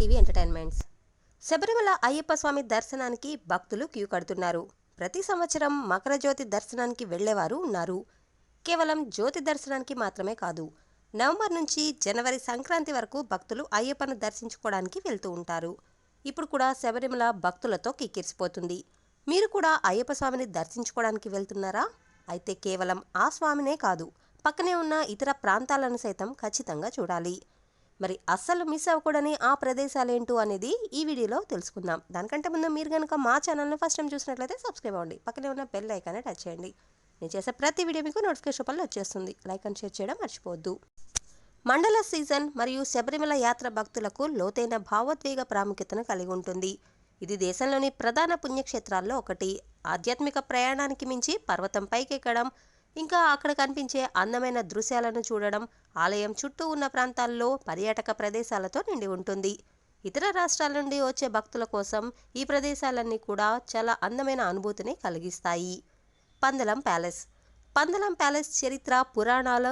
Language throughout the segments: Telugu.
TV entertainments. శబరిమల అయ్యప్ప స్వామి దర్శనానికి భక్తులు క్యూ కడుతున్నారు. ప్రతి సంవత్సరం మకర జ్యోతి దర్శనానికి వెళ్ళేవారు ఉన్నారు. కేవలం జ్యోతి దర్శనానికి మాత్రమే కాదు నవంబర్ నుంచి జనవరి సంక్రాంతి వరకు భక్తులు అయ్యప్పను దర్శించుకోవడానికి వెళ్తూ ఉంటారు. ఇప్పుడు కూడా శబరిమల భక్తులతో కిక్కిరిసిపోతుంది. మీరు కూడా అయ్యప్ప స్వామిని దర్శించుకోవడానికి వెళ్తున్నారా? అయితే కేవలం ఆ స్వామినే కాదు పక్కనే ఉన్న ఇతర ప్రాంతాలను సైతం ఖచ్చితంగా చూడాలి. మరి అస్సలు మిస్ అవ్వకూడని ఆ ప్రదేశాలు ఏంటో అనేది ఈ వీడియోలో తెలుసుకుందాం. దానికంటే ముందు మీరు కనుక మా ఛానల్ని ఫస్ట్ టైం చూసినట్లయితే సబ్స్క్రైబ్ అవ్వండి. పక్కనే ఉన్న బెల్ ఐకాన్ని టచ్ చేయండి. నేను చేసే ప్రతి వీడియో మీకు నోటిఫికేషన్ రూపంలో వచ్చేస్తుంది. లైక్ అండ్ షేర్ చేయడం మర్చిపోవద్దు. మండల సీజన్ మరియు శబరిమల యాత్ర భక్తులకు లోతైన భావోద్వేగ ప్రాముఖ్యతను కలిగి ఉంటుంది. ఇది దేశంలోని ప్రధాన పుణ్యక్షేత్రాల్లో ఒకటి. ఆధ్యాత్మిక ప్రయాణానికి మించి పర్వతం పైకెక్కడం ఇంకా అక్కడ కనిపించే అందమైన దృశ్యాలను చూడడం ఆలయం చుట్టూ ఉన్న ప్రాంతాల్లో పర్యాటక ప్రదేశాలతో నిండి ఉంటుంది. ఇతర రాష్ట్రాల నుండి వచ్చే భక్తుల కోసం ఈ ప్రదేశాలన్నీ కూడా చాలా అందమైన అనుభూతిని కలిగిస్తాయి. పందలం ప్యాలెస్. పందలం ప్యాలెస్ చరిత్ర పురాణాల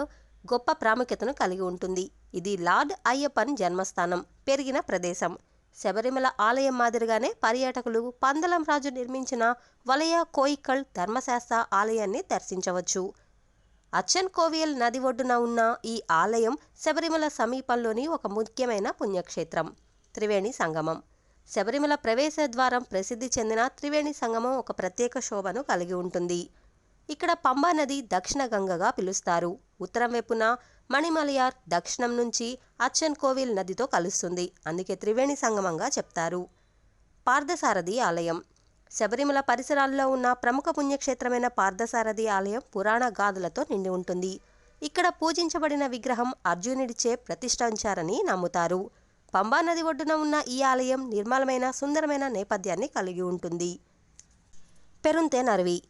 గొప్ప ప్రాముఖ్యతను కలిగి ఉంటుంది. ఇది లార్డ్ అయ్యప్పన్ జన్మస్థానం పెరిగిన ప్రదేశం. శబరిమల ఆలయం మాదిరిగానే పర్యాటకులు పందలం రాజు నిర్మించిన వలయ కోయిక్కల్ ధర్మశాస్త్ర ఆలయాన్ని దర్శించవచ్చు. అచ్చన్ కోవియల్ నది ఒడ్డున ఉన్న ఈ ఆలయం శబరిమల సమీపంలోని ఒక ముఖ్యమైన పుణ్యక్షేత్రం త్రివేణి సంగమం. శబరిమల ప్రవేశ ద్వారం ప్రసిద్ధి చెందిన త్రివేణి సంగమం ఒక ప్రత్యేక శోభను కలిగి ఉంటుంది. ఇక్కడ పంబా నది దక్షిణ గంగగా పిలుస్తారు. ఉత్తరం వైపున మణిమలయార్ దక్షిణం నుంచి అచ్చన్ కోవిల్ నదితో కలుస్తుంది. అందుకే త్రివేణి సంగమంగా చెప్తారు. పార్థసారథి ఆలయం. శబరిమల పరిసరాల్లో ఉన్న ప్రముఖ పుణ్యక్షేత్రమైన పార్థసారథి ఆలయం పురాణ గాథలతో నిండి ఉంటుంది. ఇక్కడ పూజించబడిన విగ్రహం అర్జునుడిచే ప్రతిష్ఠించారని నమ్ముతారు. పంబా నది ఒడ్డున ఉన్న ఈ ఆలయం నిర్మలమైన సుందరమైన నేపథ్యాన్ని కలిగి ఉంటుంది. పెరుంతెన్ అరవి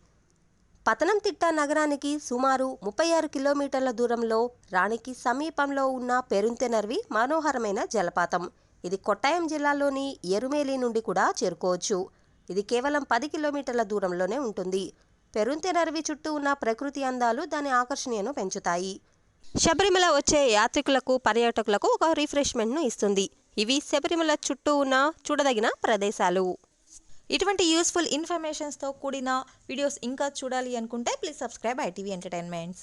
పతనంతిట్ట నగరానికి సుమారు ముప్పై ఆరు కిలోమీటర్ల దూరంలో రాణికి సమీపంలో ఉన్న పెరుంతెనర్వి మనోహరమైన జలపాతం. ఇది కొట్టాయం జిల్లాలోని ఎరుమేలి నుండి కూడా చేరుకోవచ్చు. ఇది కేవలం పది కిలోమీటర్ల దూరంలోనే ఉంటుంది. పెరుంతెనర్వి చుట్టూ ఉన్న ప్రకృతి అందాలు దాని ఆకర్షణీయను పెంచుతాయి. శబరిమల వచ్చే యాత్రికులకు పర్యాటకులకు ఒక రిఫ్రెష్మెంట్ను ఇస్తుంది. ఇవి శబరిమల చుట్టూ ఉన్న చూడదగిన ప్రదేశాలు. ఇటువంటి యూస్ఫుల్ ఇన్ఫర్మేషన్స్తో కూడిన వీడియోస్ ఇంకా చూడాలి అనుకుంటే ప్లీజ్ సబ్స్క్రైబ్ ఐటీవీ ఎంటర్టైన్మెంట్స్